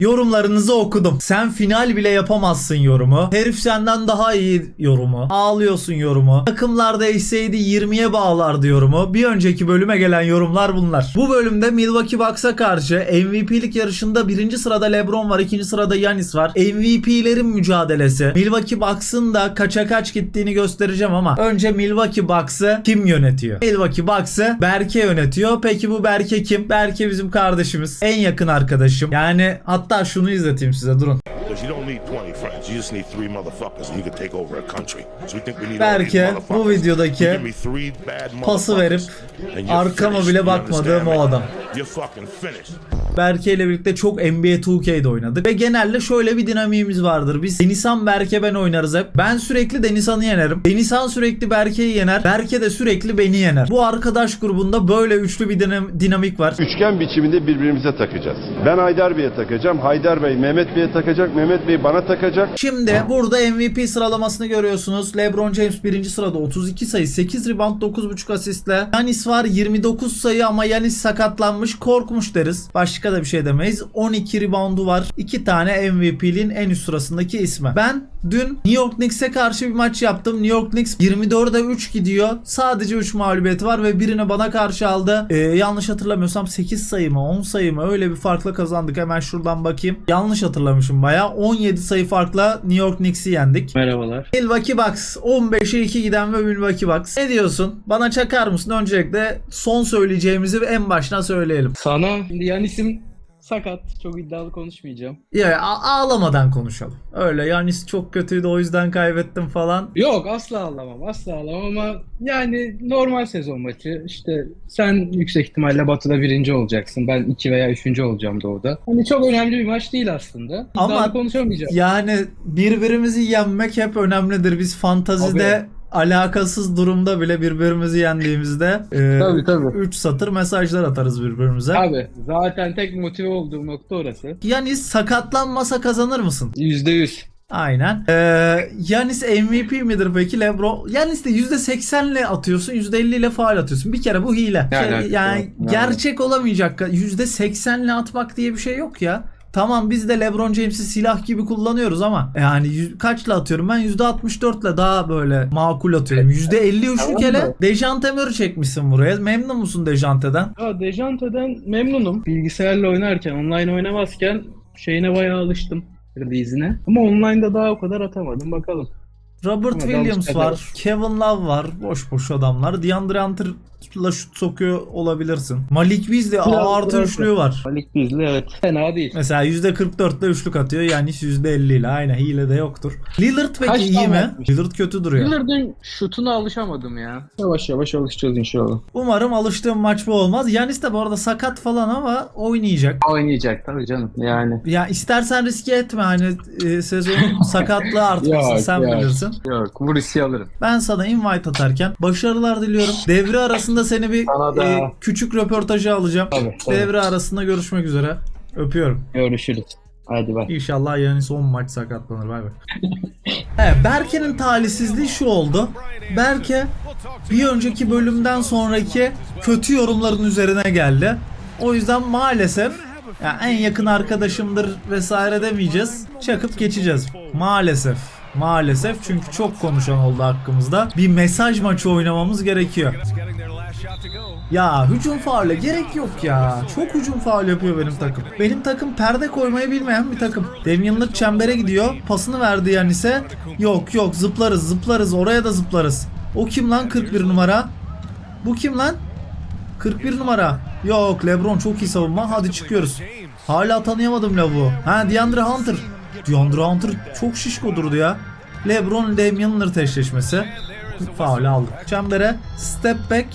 Yorumlarınızı okudum. Sen final bile yapamazsın yorumu. Herif senden daha iyi yorumu. Ağlıyorsun yorumu. Takımlar değişseydi 20'ye bağlardı yorumu. Bir önceki bölüme gelen yorumlar bunlar. Bu bölümde Milwaukee Bucks'a karşı MVP'lik yarışında birinci sırada LeBron var. ikinci sırada Yanis var. MVP'lerin mücadelesi. Milwaukee Bucks'ın da kaça kaç gittiğini göstereceğim ama önce Milwaukee Bucks'ı kim yönetiyor? Milwaukee Bucks'ı Berke yönetiyor. Peki bu Berke kim? Berke bizim kardeşimiz. En yakın arkadaşım. Yani hatta şunu izleteyim size durun. Because you don't need 20 friends. You just need three motherfuckers and you can take over a country. So we think we need all Belki bu videodaki pası verip arkama bile bakmadığım o adam. Berke ile birlikte çok NBA 2K'de oynadık. Ve genelde şöyle bir dinamiğimiz vardır. Biz Denizhan Berke ben oynarız hep. Ben sürekli Denizhan'ı yenerim. Denizhan sürekli Berke'yi yener. Berke de sürekli beni yener. Bu arkadaş grubunda böyle üçlü bir dinam- dinamik var. Üçgen biçiminde birbirimize takacağız. Ben Haydar Bey'e takacağım. Haydar Bey Mehmet Bey'e takacak. Mehmet Bey bana takacak. Şimdi burada MVP sıralamasını görüyorsunuz. LeBron James birinci sırada 32 sayı, 8 rebound, 9.5 asistle. Yanis var 29 sayı ama Yanis sakatlanmış, korkmuş deriz. Başka da bir şey demeyiz. 12 reboundu var. 2 tane MVP'liğin en üst sırasındaki ismi. Ben dün New York Knicks'e karşı bir maç yaptım. New York Knicks 24'e 3 gidiyor. Sadece 3 mağlubiyeti var ve birini bana karşı aldı. Ee, yanlış hatırlamıyorsam 8 sayı mı 10 sayı mı öyle bir farkla kazandık. Hemen şuradan bakayım. Yanlış hatırlamışım baya. 17 sayı farkla New York Knicks'i yendik. Merhabalar. Milwaukee Bucks 15'e 2 giden ve Milwaukee Bucks. Ne diyorsun? Bana çakar mısın? Öncelikle son söyleyeceğimizi en baştan söyleyelim. Sana şimdi Yanis'im sakat. Çok iddialı konuşmayacağım. Ya ağlamadan konuşalım. Öyle Yanis çok kötüydü o yüzden kaybettim falan. Yok asla ağlamam. Asla ağlamam ama yani normal sezon maçı. İşte sen yüksek ihtimalle Batı'da birinci olacaksın. Ben iki veya üçüncü olacağım Doğu'da. Hani çok önemli bir maç değil aslında. Ama- konuşamayacağım. Yani birbirimizi yenmek hep önemlidir. Biz fantazide alakasız durumda bile birbirimizi yendiğimizde Tabii tabii. 3 satır mesajlar atarız birbirimize. Abi zaten tek motive olduğum nokta orası. Yanis sakatlanmasa kazanır mısın? Yüzde yüz. Aynen. Ee, Yanis MVP midir peki Lebron? Yanis de %80 ile atıyorsun, %50 ile faal atıyorsun. Bir kere bu hile. Yani yani evet. gerçek olamayacak. %80 ile atmak diye bir şey yok ya. Tamam biz de LeBron James'i silah gibi kullanıyoruz ama yani yüz- kaçla atıyorum ben %64 ile daha böyle makul atıyorum. %53'lük Tamam hele Dejante Murray çekmişsin buraya. Memnun musun Dejante'den? Ya Dejante'den memnunum. Bilgisayarla oynarken, online oynamazken şeyine bayağı alıştım. Release'ine. Ama online'da daha o kadar atamadım. Bakalım. Robert Ama Williams var. Kevin Love var. Boş boş adamlar. DeAndre Hunter'la şut sokuyor olabilirsin. Malik Beasley A artı üçlüğü var. Malik Beasley evet. Fena değil. Mesela %44 ile üçlük atıyor. Yani %50 ile. Aynen hile de yoktur. Lillard peki Kaç iyi tane mi? atmış? Lillard kötü duruyor. Lillard'ın şutuna alışamadım ya. Yavaş yavaş alışacağız inşallah. Umarım alıştığım maç bu olmaz. Yanis de bu arada sakat falan ama oynayacak. Oynayacak tabii canım yani. Ya istersen riske etme hani e, sezonun sakatlığı artmasın Yok, sen yok. bilirsin. Yok bu riski alırım. Ben sana invite atarken başarılar diliyorum. Devre arasında seni bir Sana da. e, küçük röportajı alacağım. Tabii, tabii. Devre arasında görüşmek üzere. Öpüyorum. Görüşürüz. Hadi bak. İnşallah yani son maç sakatlanır. Bay bay. Evet, Berke'nin talihsizliği şu oldu. Berke bir önceki bölümden sonraki kötü yorumların üzerine geldi. O yüzden maalesef ya en yakın arkadaşımdır vesaire demeyeceğiz. Çakıp geçeceğiz. Maalesef. Maalesef çünkü çok konuşan oldu hakkımızda. Bir mesaj maçı oynamamız gerekiyor. Ya hücum faule gerek yok ya. Çok hücum faul yapıyor benim takım. Benim takım perde koymayı bilmeyen bir takım. Damian çembere gidiyor. Pasını verdi Yanis'e. Yok yok zıplarız zıplarız oraya da zıplarız. O kim lan 41 numara? Bu kim lan? 41 numara. Yok LeBron çok iyi savunma. Hadi çıkıyoruz. Hala tanıyamadım lavuğu. Ha DeAndre Hunter. DeAndre Hunter çok şişko durdu ya. LeBron Damian Lillard eşleşmesi. Faul aldık. Çembere step back.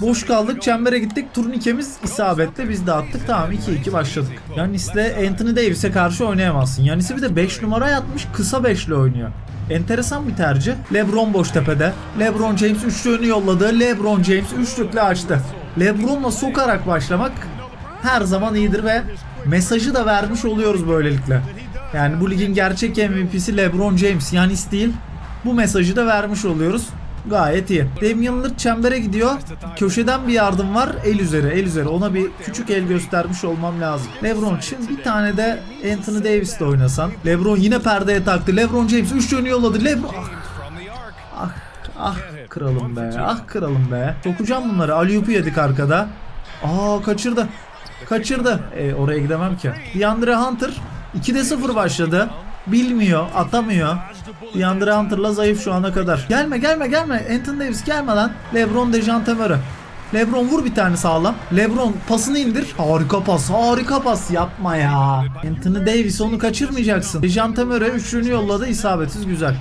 Boş kaldık. Çembere gittik. Turnikemiz isabetli. Biz de attık. Tamam 2-2 başladık. Yanis'le Anthony Davis'e karşı oynayamazsın. Yanis'i bir de 5 numara yatmış. Kısa 5'li oynuyor. Enteresan bir tercih. LeBron boş tepede. LeBron James üçlüğünü yolladı. LeBron James üçlükle açtı. LeBron'la sokarak başlamak her zaman iyidir ve mesajı da vermiş oluyoruz böylelikle. Yani bu ligin gerçek MVP'si LeBron James, Yanis değil. Bu mesajı da vermiş oluyoruz. Gayet iyi. Damian Lillard çembere gidiyor. Köşeden bir yardım var. El üzeri, el üzeri. Ona bir küçük el göstermiş olmam lazım. LeBron şimdi bir tane de Anthony Davis'le oynasan. LeBron yine perdeye taktı. LeBron James 3 yönü yolladı. LeBron Ah, ah, ah kralım be. Ah kralım be. Sokacağım bunları. Aliyup'u yedik arkada. Aa kaçırdı. Kaçırdı. E, oraya gidemem ki. DeAndre Hunter 2'de 0 başladı. Bilmiyor, atamıyor. DeAndre Hunter'la zayıf şu ana kadar. Gelme gelme gelme. Anthony Davis gelme lan. LeBron Dejante Murray. LeBron vur bir tane sağlam. LeBron pasını indir. Harika pas, harika pas. Yapma ya. Anthony Davis onu kaçırmayacaksın. Dejante Murray üçlüğünü yolladı. isabetsiz güzel.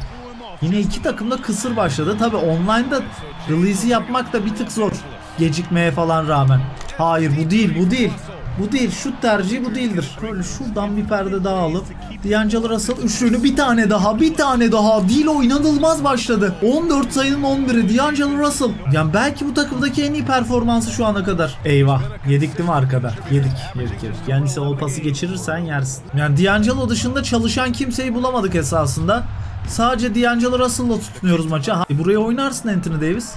Yine iki takım da kısır başladı. Tabi online'da release'i yapmak da bir tık zor. Gecikmeye falan rağmen. Hayır bu değil bu değil. Bu değil. Şut tercihi bu değildir. Böyle şuradan bir perde daha alıp D'Angelo Russell üçlüğünü bir tane daha bir tane daha. Dilo inanılmaz başladı. 14 sayının 11'i D'Angelo Russell. Yani belki bu takımdaki en iyi performansı şu ana kadar. Eyvah. Yedik değil mi arkada? Yedik. Yedik yedik. Yani ise o pası geçirirsen yersin. Yani D'Angelo dışında çalışan kimseyi bulamadık esasında. Sadece D'Angelo Russell'la tutunuyoruz maça. Ha, e buraya oynarsın Anthony Davis.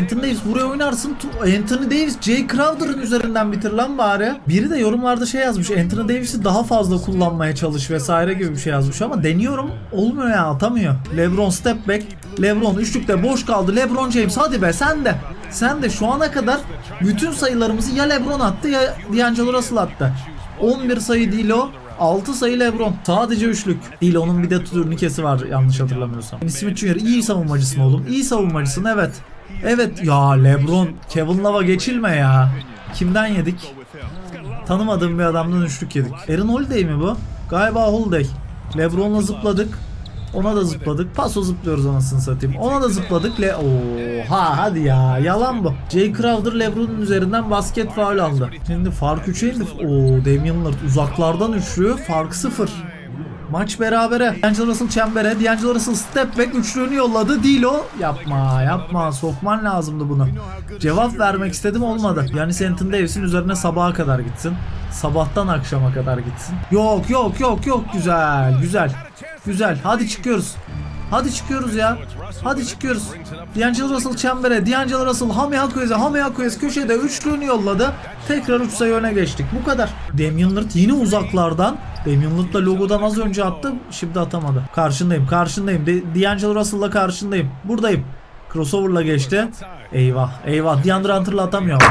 Anthony Davis buraya oynarsın. Anthony Davis Jay Crowder'ın üzerinden bitir lan bari. Biri de yorumlarda şey yazmış. Anthony Davis'i daha fazla kullanmaya çalış vesaire gibi bir şey yazmış ama deniyorum. Olmuyor ya atamıyor. LeBron step back. LeBron üçlükte boş kaldı. LeBron James hadi be sen de. Sen de şu ana kadar bütün sayılarımızı ya LeBron attı ya D'Angelo Russell attı. 11 sayı değil o. 6 sayı Lebron. Sadece üçlük. Değil onun bir de turnikesi var yanlış hatırlamıyorsam. Smith Jr. iyi savunmacısın oğlum. İyi savunmacısın evet. Evet ya Lebron Kevin Love'a geçilme ya. Kimden yedik? Tanımadığım bir adamdan üçlük yedik. Aaron Holiday mi bu? Galiba Holiday. Lebron'la zıpladık. Ona da zıpladık. Paso zıplıyoruz anasını satayım. Ona da zıpladık. Le Oha hadi ya. Yalan bu. Jay Crowder LeBron'un üzerinden basket faul aldı. Şimdi fark 3'e indi. Oo Damian Lillard uzaklardan üçlü. Fark 0. Maç berabere. D'Angelo Russell çembere. D'Angelo Russell step back üçlüğünü yolladı. Dilo. Yapma yapma. Sokman lazımdı bunu. Cevap vermek istedim olmadı. Yani Anthony Davis'in üzerine sabaha kadar gitsin. Sabahtan akşama kadar gitsin. Yok yok yok yok. Güzel güzel. Güzel. Hadi çıkıyoruz. Hadi çıkıyoruz ya. Hadi çıkıyoruz. D'Angelo Russell çembere. D'Angelo Russell Hami Hakuez'e. Hami Hakuez köşede üçlüğünü yolladı. Tekrar 3 sayı öne geçtik. Bu kadar. Damian Lillard yine uzaklardan. Damian Lillard da logodan az önce attı. Şimdi atamadı. Karşındayım. Karşındayım. D'Angelo Russell'la karşındayım. Buradayım. Crossover'la geçti. Eyvah. Eyvah. DeAndre Hunter'la atamıyor.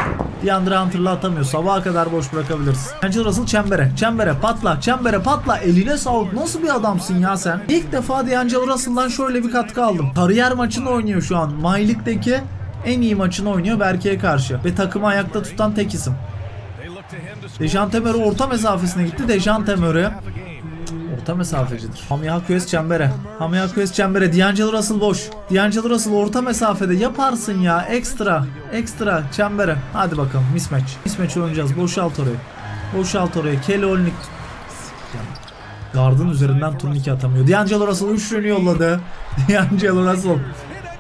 DeAndre Hunter'la atamıyor. Sabaha kadar boş bırakabiliriz. D'Angelo Russell çembere. Çembere patla. Çembere patla. Eline sağlık. Nasıl bir adamsın ya sen? İlk defa D'Angelo Russell'dan şöyle bir katkı aldım. Kariyer maçını oynuyor şu an. My en iyi maçını oynuyor Berke'ye karşı. Ve takımı ayakta tutan tek isim. Dejante Murray orta mesafesine gitti. Dejante Murray orta mesafecidir. Hami Hakues çembere. Hami Hakues çembere. D'Angelo Russell boş. D'Angelo Russell orta mesafede yaparsın ya. Ekstra. Ekstra çembere. Hadi bakalım mismatch. Mismatch oynayacağız. Boşalt orayı. Boşalt orayı. Kelly Olynyk. Gardın üzerinden turnike atamıyor. D'Angelo Russell üçlüğünü yolladı. D'Angelo Russell.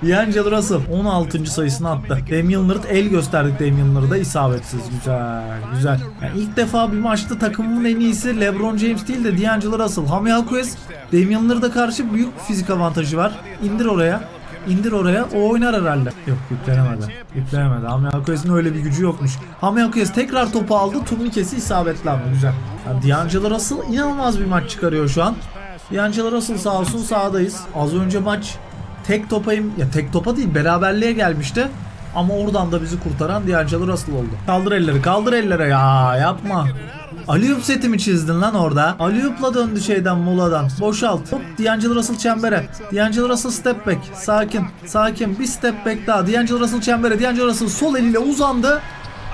D'Angelo Russell 16. sayısını attı. Damian Lillard el gösterdik Damian Lillard'a isabetsiz. Güzel, güzel. Yani ilk defa bir maçta takımımın en iyisi LeBron James değil de D'Angelo Russell. Hami Hakues Damian Lillard'a karşı büyük fizik avantajı var. İndir oraya. İndir oraya. O oynar herhalde. Yok yüklenemedi. Yüklenemedi. Hami Hakues'in öyle bir gücü yokmuş. Hami Hakues tekrar topu aldı. Turnikesi isabetli ama güzel. Yani D'Angelo Russell inanılmaz bir maç çıkarıyor şu an. D'Angelo Russell sağ olsun sahadayız. Az önce maç tek topayım ya tek topa değil beraberliğe gelmişti. Ama oradan da bizi kurtaran D'Angelo Russell oldu. Kaldır elleri kaldır elleri ya yapma. Aliyup setimi çizdin lan orada. Aliyup'la döndü şeyden moladan. Boşalt. Hop D'Angelo Russell çembere. D'Angelo Russell step back. Sakin. Sakin. Bir step back daha. D'Angelo Russell çembere. D'Angelo Russell sol eliyle uzandı.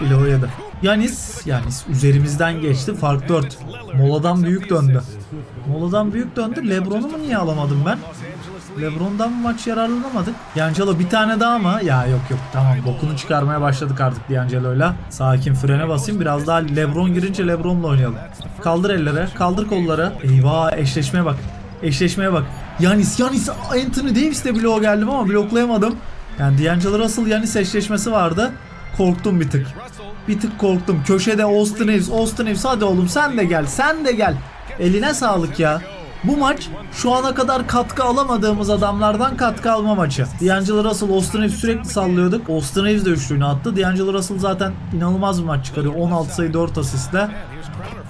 İle o yedi. Yanis, Yanis üzerimizden geçti. Fark 4. Moladan büyük döndü. Moladan büyük döndü. Lebron'u mu niye alamadım ben? Lebron'dan maç yararlanamadık? D'Angelo bir tane daha mı? Ya yok yok tamam bokunu çıkarmaya başladık artık D'Angelo'yla. Sakin frene basayım biraz daha Lebron girince Lebron'la oynayalım. Kaldır ellere kaldır kolları. Eyvah eşleşmeye bak. Eşleşmeye bak. Yanis Yanis Anthony Davis'le bloğa geldim ama bloklayamadım. Yani D'Angelo Russell Yanis eşleşmesi vardı. Korktum bir tık. Bir tık korktum. Köşede Austin Reeves, Austin Reeves hadi oğlum sen de gel, sen de gel. Eline sağlık ya. Bu maç şu ana kadar katkı alamadığımız adamlardan katkı alma maçı. D'Angelo Russell, Austin Reeves sürekli sallıyorduk. Austin Reeves de üçlüğünü attı. D'Angelo Russell zaten inanılmaz bir maç çıkarıyor. 16 sayı 4 asistle.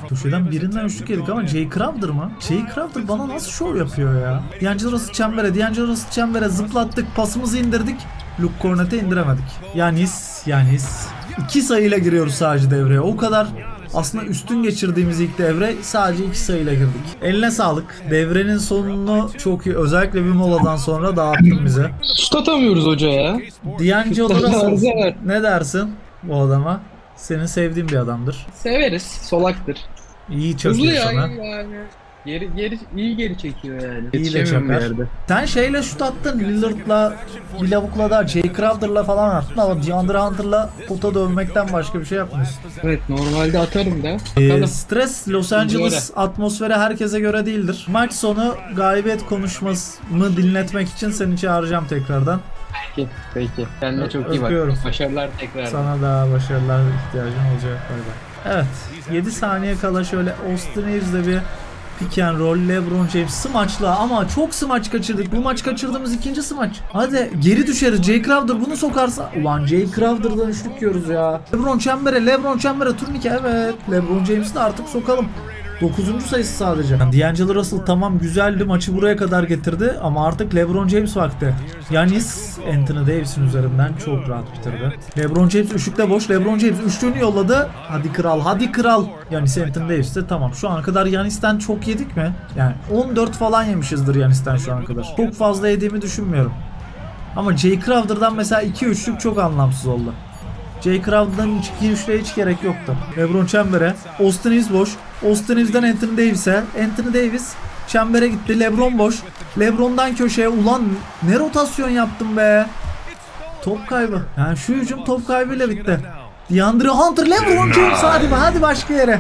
Köşeden birinden üçlük yedik ama Jay Crowder mı? Jay Crowder bana nasıl şov yapıyor ya? D'Angelo Russell çembere, D'Angelo Russell çembere zıplattık, pasımızı indirdik. Luke Cornett'e indiremedik. Yanis, Yanis. İki sayıyla giriyoruz sadece devreye. O kadar aslında üstün geçirdiğimiz ilk devre sadece iki sayıyla girdik. Eline sağlık. Devrenin sonunu çok iyi. Özellikle bir moladan sonra dağıttın bize. Şut atamıyoruz hoca ya. D'Angelo Arıza Russell var. ne dersin bu adama? Senin sevdiğin bir adamdır. Severiz. Solaktır. İyi ya sana. yani. Geri, geri, iyi geri çekiyor yani. İyi de Yetişemiyorum bir çakar. yerde. Sen şeyle şut attın Lillard'la lavukla da Jay Crowder'la falan attın ama DeAndre Hunter'la pota dövmekten başka bir şey yapmıyorsun. Evet normalde atarım da. Ee, Bakalım. stres Los Angeles atmosferi herkese göre değildir. Maç sonu galibiyet konuşmasını dinletmek için seni çağıracağım tekrardan. Peki. Peki. Kendine çok iyi bak. Öpüyorum. Başarılar tekrar. Sana da başarılar ihtiyacın olacak galiba. Evet. 7 saniye kala şöyle Austin Reeves'le bir pick and roll LeBron James smaçla ama çok smaç kaçırdık. Bu maç kaçırdığımız ikinci smaç. Hadi geri düşeriz. Jay Crowder bunu sokarsa. Ulan Jay Crowder'dan üçlük yiyoruz ya. LeBron çembere, LeBron çembere turnike evet. LeBron James'i de artık sokalım. 9. sayısı sadece. Yani D'Angelo Russell tamam güzeldi maçı buraya kadar getirdi ama artık LeBron James vakti. Yanis Anthony Davis'in üzerinden çok rahat bitirdi. LeBron James üçlükte boş. LeBron James üçlüğünü yolladı. Hadi kral hadi kral. Yanis Anthony Davis de tamam. Şu ana kadar Yanis'ten çok yedik mi? Yani 14 falan yemişizdir Yanis'ten şu ana kadar. Çok fazla yediğimi düşünmüyorum. Ama Jay Crowder'dan mesela 2 üçlük çok anlamsız oldu. Jay Crowder'dan hiç iki üçlüğe hiç gerek yoktu. LeBron çembere. Austin Reeves. Austin Reeves'den Anthony Davis'e. Anthony Davis çembere gitti. LeBron boş. LeBron'dan köşeye. Ulan ne rotasyon yaptım be. Top kaybı. Yani şu hücum top kaybıyla bitti. DeAndre Hunter, LeBron James hadi be hadi başka yere.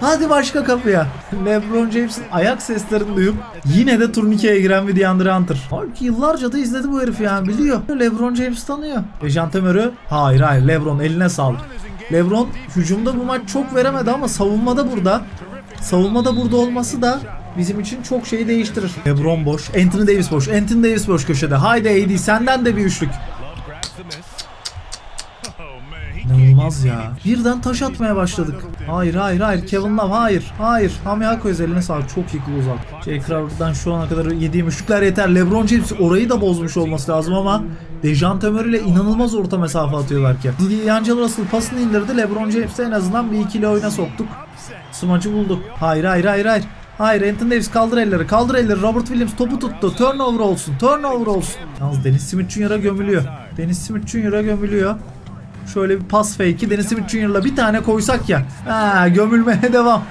Hadi başka kapıya. LeBron James'in ayak seslerini duyup yine de turnikeye giren bir DeAndre Hunter. Halbuki yıllarca da izledi bu herif yani biliyor. LeBron James tanıyor. Dejan Temer'ü hayır hayır LeBron eline sağlık. LeBron hücumda bu maç çok veremedi ama savunmada burada. Savunmada burada olması da bizim için çok şeyi değiştirir. LeBron boş, Anthony Davis boş, Anthony Davis boş köşede. Haydi AD senden de bir üçlük. İnanılmaz ya. Birden taş atmaya başladık. Hayır hayır hayır Kevin Love hayır hayır. Hami Hakoyuz eline sağlık çok iyi close up. Jay Crowder'dan şu ana kadar yediğim üçlükler yeter. LeBron James orayı da bozmuş olması lazım ama Dejan Temer ile inanılmaz orta mesafe atıyorlar ki. D'Angelo Russell pasını indirdi. LeBron James'e en azından bir ikili oyuna soktuk. Smacı bulduk. Hayır hayır hayır hayır. Hayır Anthony Davis kaldır elleri kaldır elleri Robert Williams topu tuttu turnover olsun turnover olsun Yalnız Dennis Smith Jr.'a gömülüyor Dennis Smith Jr.'a gömülüyor Şöyle bir pas fake'i Dennis Smith Jr.'la bir tane koysak ya. Ha, gömülmeye devam.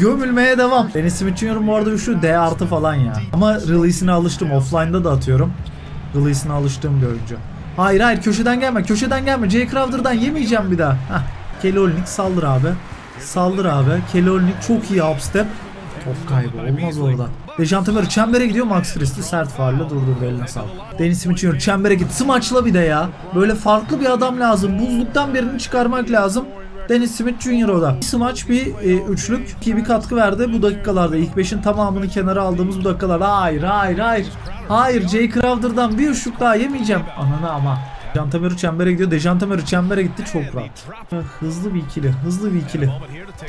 Gömülmeye devam. Dennis Smith Jr.'ın bu arada üçlü D artı falan ya. Ama release'ine alıştım. Offline'da da atıyorum. Release'ine alıştığım bir oyuncu. Hayır hayır köşeden gelme. Köşeden gelme. Jay Crowder'dan yemeyeceğim bir daha. Hah. Kelly Olynyk saldır abi. Saldır abi. Kelly Olynyk çok iyi upstep. Top kaybı olmaz orada. Dejan Temer çembere gidiyor Max Christie sert faulle durdurdu eline sağlık. Dennis Smith Jr. çembere git smaçla bir de ya. Böyle farklı bir adam lazım. Buzluktan birini çıkarmak lazım. Dennis Smith Jr. o da. Bir smaç bir e, üçlük ki bir katkı verdi bu dakikalarda. İlk beşin tamamını kenara aldığımız bu dakikalarda. Hayır hayır hayır. Hayır Jay Crowder'dan bir üçlük daha yemeyeceğim. Ananı ama. Dejan Temer'i çembere gidiyor. Dejan Temer'i çembere gitti çok rahat. Hızlı bir ikili. Hızlı bir ikili.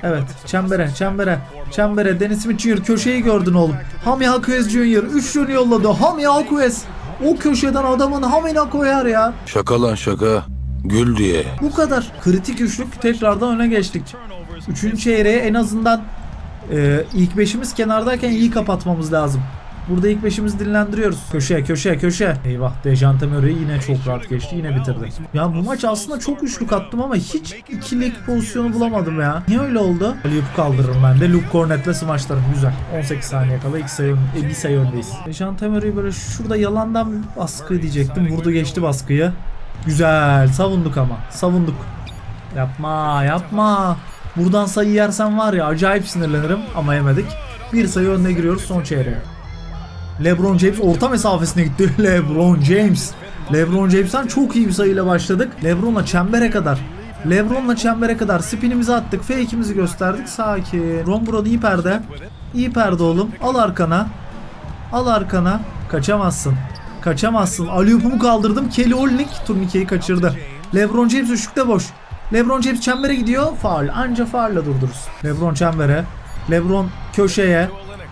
Evet. Çembere. Çembere. Çembere. Dennis Smith Jr. köşeyi gördün oğlum. Hami Hakuez Jr. Üçlüğünü yolladı. Hami Hakuez. O köşeden adamın hamine koyar ya. Şaka lan şaka. Gül diye. Bu kadar. Kritik üçlük tekrardan öne geçtik. Üçüncü çeyreğe en azından e, ilk beşimiz kenardayken iyi kapatmamız lazım. Burada ilk beşimizi dinlendiriyoruz. Köşe, köşe, köşe. Eyvah Dejan Temer'i yine çok rahat geçti. Yine bitirdi. Ya bu maç aslında çok üçlük attım ama hiç ikilik pozisyonu bulamadım ya. Niye öyle oldu? Aliyup kaldırırım ben de. Luke Cornett'le smaçlarım. Güzel. 18 saniye kala 2 sayı, e, bir sayı öndeyiz. Dejan Temer'i böyle şurada yalandan baskı diyecektim. Vurdu geçti baskıyı. Güzel. Savunduk ama. Savunduk. Yapma yapma. Buradan sayı yersen var ya acayip sinirlenirim ama yemedik. Bir sayı önüne giriyoruz son çeyreğe. LeBron James orta mesafesine gitti. LeBron James. LeBron James'ten çok iyi bir sayıyla başladık. LeBron'la çembere kadar. LeBron'la çembere kadar spinimizi attık. Fake'imizi gösterdik. Sakin. Ron Brown iyi perde. İyi perde oğlum. Al arkana. Al arkana. Kaçamazsın. Kaçamazsın. Aliyupumu kaldırdım. Kelly Olynyk turnikeyi kaçırdı. LeBron James üçlükte boş. LeBron James çembere gidiyor. Faul. Anca faulle durdurursun. LeBron çembere. LeBron köşeye.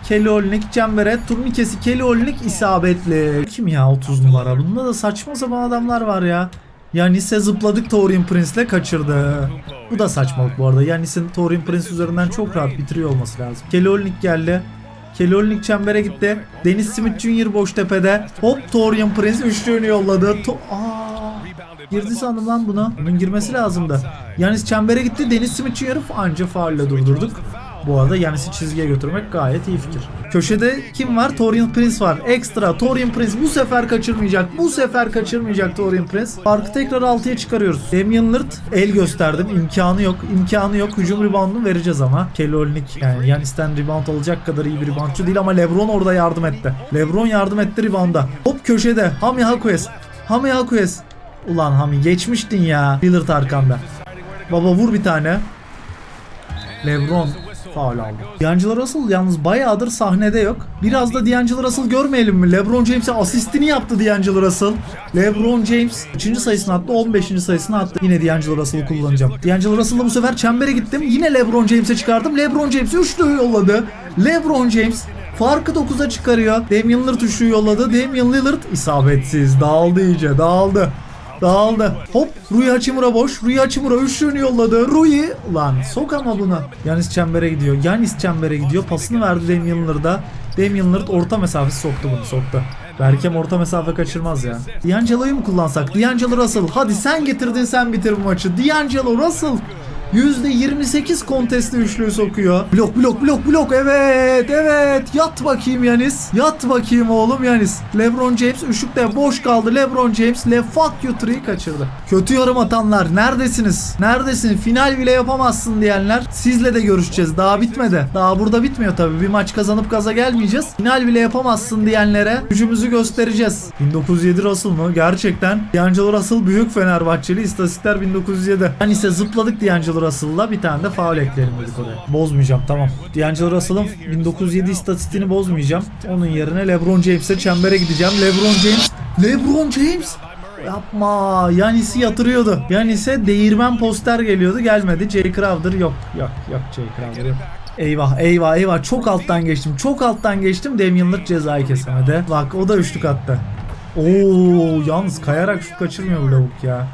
Kelly Olynyk çembere. Turnikesi Kelly Olynyk isabetli. Kim ya 30 numara? Bunda da saçma sapan adamlar var ya. Yanis'e zıpladık Torian Prince'le kaçırdı. Bu da saçmalık bu arada. Yanis'in Torian Prince üzerinden çok rahat bitiriyor olması lazım. Kelly Olynyk geldi. Kelly Olynyk çembere gitti. Dennis Smith Jr. boş tepede. Hop Torian Prince üçlüğünü yolladı. To Aa, girdi sandım lan buna. Bunun girmesi lazımdı. Yanis çembere gitti. Dennis Smith Jr. anca faulle durdurduk. Bu arada Yanis'i çizgiye götürmek gayet iyi fikir. Köşede kim var? Torian Prince var. Ekstra Torian Prince bu sefer kaçırmayacak. Bu sefer kaçırmayacak Torian Prince. Farkı tekrar 6'ya çıkarıyoruz. Damian Lillard el gösterdim. İmkanı yok. İmkanı yok. Hücum reboundunu vereceğiz ama. Kelly Olynyk yani Yanis'ten rebound alacak kadar iyi bir reboundçu değil ama LeBron orada yardım etti. LeBron yardım etti rebounda. Hop köşede. Hami Hakues. Hami Hakues. Ulan Hami geçmiştin ya. Lillard arkanda. Baba vur bir tane. LeBron faul aldı. D'Angelo Russell yalnız bayağıdır sahnede yok. Biraz da D'Angelo Russell görmeyelim mi? LeBron James'e asistini yaptı D'Angelo Russell. LeBron James 3. sayısını attı, 15. sayısını attı. Yine D'Angelo Russell'ı kullanacağım. D'Angelo Russell'la bu sefer çembere gittim. Yine LeBron James'e çıkardım. LeBron James üçlü yolladı. LeBron James Farkı 9'a çıkarıyor. Damian Lillard üçlü yolladı. Damian Lillard isabetsiz. Dağıldı iyice. Dağıldı. Dağıldı. Hop Rui Hachimura boş. Rui Hachimura üçlüğünü yolladı. Rui lan sok ama bunu. Yanis çembere gidiyor. Yanis çembere gidiyor. Pasını verdi Damian Lillard'a. Damian Lillard orta mesafesi soktu bunu soktu. Berkem orta mesafe kaçırmaz ya. D'Angelo'yu mu kullansak? D'Angelo Russell. Hadi sen getirdin sen bitir bu maçı. D'Angelo Russell. %28 kontesli üçlüyü sokuyor. Blok blok blok blok evet evet yat bakayım Yanis. Yat bakayım oğlum Yanis. LeBron James üçlükte boş kaldı. LeBron James le fuck you three kaçırdı. Kötü yorum atanlar neredesiniz? Neredesin? Final bile yapamazsın diyenler sizle de görüşeceğiz. Daha bitmedi. Daha burada bitmiyor tabii. Bir maç kazanıp gaza gelmeyeceğiz. Final bile yapamazsın diyenlere gücümüzü göstereceğiz. 1907 Russell mı? Gerçekten. D'Angelo Russell büyük Fenerbahçeli. İstatistikler 1907. Yanis'e zıpladık D'Angelo Russell'la bir tane de faul ekleyelim dedik oraya. Bozmayacağım tamam. D'Angelo Russell'ın 1907 istatistiğini bozmayacağım. Onun yerine LeBron James'e çembere gideceğim. LeBron James. LeBron James. Yapma. Yanis'i yatırıyordu. Yanis'e değirmen poster geliyordu. Gelmedi. Jay Crowder yok. Yok yok Jay Crowder yok. Eyvah eyvah eyvah çok alttan geçtim. Çok alttan geçtim. Damian cezayı kesemedi. Bak o da üçlük attı. Oo yalnız kayarak şut kaçırmıyor bu lavuk ya.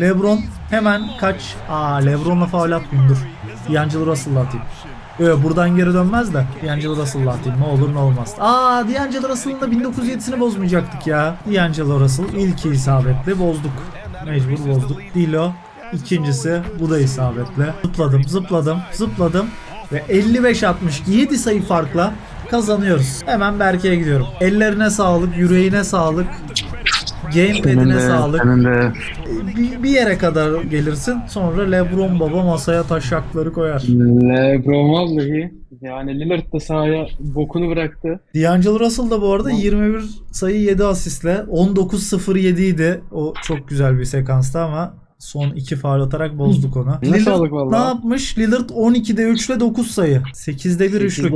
Lebron hemen kaç. Aa Lebron'la faul atmayayım dur. D'Angelo Russell'la atayım. Yok buradan geri dönmez de D'Angelo Russell'la atayım ne olur ne olmaz. Aa D'Angelo Russell'ın da 1907'sini bozmayacaktık ya. D'Angelo Russell ilki isabetli bozduk. Mecbur bozduk. Dilo ikincisi bu da isabetli. Zıpladım zıpladım zıpladım ve 55-60 7 sayı farkla kazanıyoruz. Hemen Berke'ye gidiyorum. Ellerine sağlık, yüreğine sağlık. Gamepad'ine sağlık. Bir, bir yere kadar gelirsin. Sonra LeBron baba masaya taşakları koyar. LeBron vallahi yani Lillard da sahaya bokunu bıraktı. D'Angelo Russell da bu arada 21 sayı 7 asistle 19-0-7 idi. O çok güzel bir sekanstı ama son iki faul atarak bozduk onu. Lillard sağlık vallahi. ne yapmış? Lillard 12'de 3 ile 9 sayı. 8'de 1 üçlük.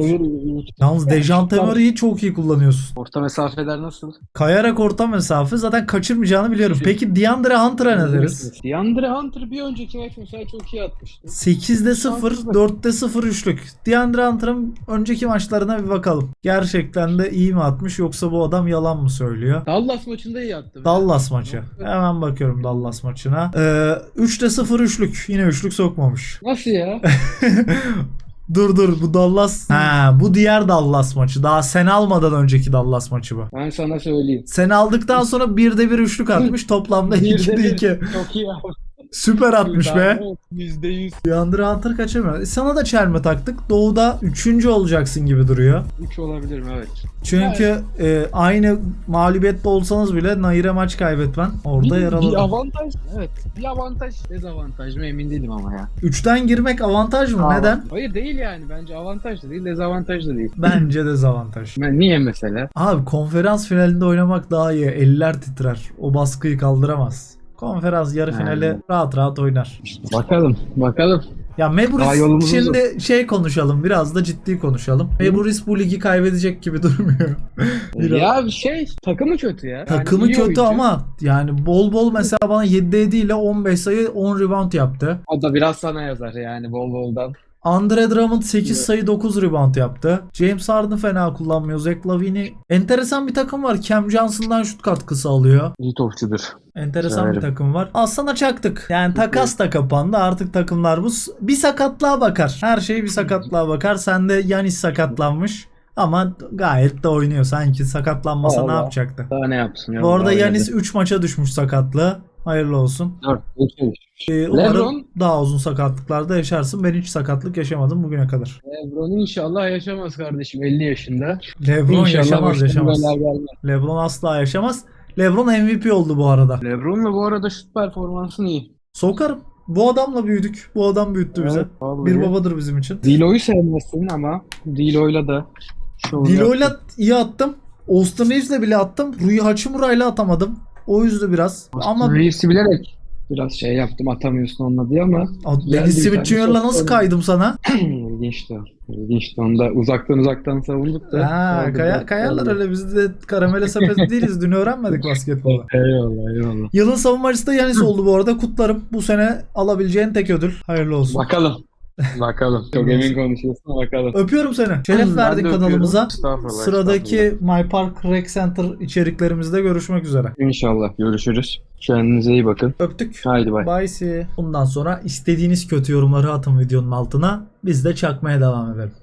Yalnız Dejante Murray'i çok iyi kullanıyorsun. Orta mesafeler nasıl? Kayarak orta mesafe zaten kaçırmayacağını biliyorum. Peki DeAndre Hunter'a ne deriz? DeAndre Hunter bir önceki maç mesela çok iyi atmıştı. 8'de 0, 4'te 0 üçlük. DeAndre Hunter'ın önceki maçlarına bir bakalım. Gerçekten de iyi mi atmış yoksa bu adam yalan mı söylüyor? Dallas maçında iyi attı. Dallas maçı. Hemen bakıyorum Dallas maçına. Ee, 3'te 0 üçlük. Yine üçlük sokmamış. Nasıl ya? dur dur bu Dallas. Ha bu diğer Dallas maçı. Daha sen almadan önceki Dallas maçı bu. Ben sana söyleyeyim. Sen aldıktan sonra 1'de 1 üçlük atmış. Toplamda Bir de 2'de bir. 2. Çok iyi abi. Süper atmış be. Yüzde yüz. DeAndre Hunter kaçamıyor. E, Sana da çelme taktık. Doğuda 3. olacaksın gibi duruyor. Üç olabilirim evet. Çünkü e, aynı mağlubiyette olsanız bile Nair'e maç kaybetmen orada bir, yer bir alır. avantaj. Evet. Bir avantaj. Dezavantaj mı emin değilim ama ya. 3'ten girmek avantaj mı? Neden? Hayır değil yani. Bence avantaj da değil, dezavantaj da değil. Bence dezavantaj. Ben niye mesela? Abi konferans finalinde oynamak daha iyi. Eller titrer. O baskıyı kaldıramaz. Konferans yarı finali rahat rahat oynar. Bakalım, bakalım. Ya Meburis şimdi şey konuşalım biraz da ciddi konuşalım. Meburis bu ligi kaybedecek gibi durmuyor. Ya şey, takımı kötü ya. Yani Takımı iyi kötü oyuncu. ama yani bol bol mesela bana 7 7 ile 15 sayı 10 rebound yaptı. O da biraz sana yazar yani bol boldan. Andre Drummond 8 sayı 9 rebound yaptı. James Harden fena kullanmıyor. Zach Lavine. Enteresan bir takım var. Cam Johnson'dan şut katkısı alıyor. İyi topçudur. Enteresan bir Severim. takım var. Aslında çaktık. Yani takas da kapandı. Artık takımlar bu. Bir sakatlığa bakar. Her şey bir sakatlığa bakar. Sende Yanis sakatlanmış. Ama gayet de oynuyor. Sanki sakatlanmasa ne Allah. yapacaktı? Daha ne yapsın? ya? Bu arada Yanis oynadı. 3 maça düşmüş sakatlığı. Hayırlı olsun. Dört. Ee, umarım LeBron? daha uzun sakatlıklarda yaşarsın. Ben hiç sakatlık yaşamadım bugüne kadar. Lebron inşallah yaşamaz kardeşim 50 yaşında. Lebron inşallah yaşamaz yaşamaz. Lebron asla yaşamaz. Lebron MVP oldu bu arada. Lebron da bu arada şut performansın iyi. Sokarım. Bu adamla büyüdük. Bu adam büyüttü bize. Evet, vallahi. Bir babadır bizim için. Dilo'yu sevmezsin ama Dilo'yla da Dilo'yla iyi attım. Austin Reeves'le bile attım. Rui Hachimura'yla atamadım. O yüzdü biraz. Ama Reeves'i bilerek biraz şey yaptım atamıyorsun onunla diye ama Dennis Smith çok nasıl kaydım sana? ilginçti. İlginçti onu da uzaktan uzaktan savunduk da. Ha, kaya, kayarlar öyle biz de karamele sepeti değiliz. Dün öğrenmedik basketbolu. Eyvallah eyvallah. Yılın savunmacısı da Yanis oldu bu arada. Kutlarım. Bu sene alabileceğin tek ödül. Hayırlı olsun. Bakalım. Bakalım. Çok emin konuşuyorsun bakalım. Öpüyorum seni. Şeref verdin kanalımıza. Estağfurullah, Sıradaki My Park Rec Center içeriklerimizde görüşmek üzere. İnşallah görüşürüz. Kendinize iyi bakın. Öptük. Haydi bay. Bye see. Bundan sonra istediğiniz kötü yorumları atın videonun altına. Biz de çakmaya devam edelim.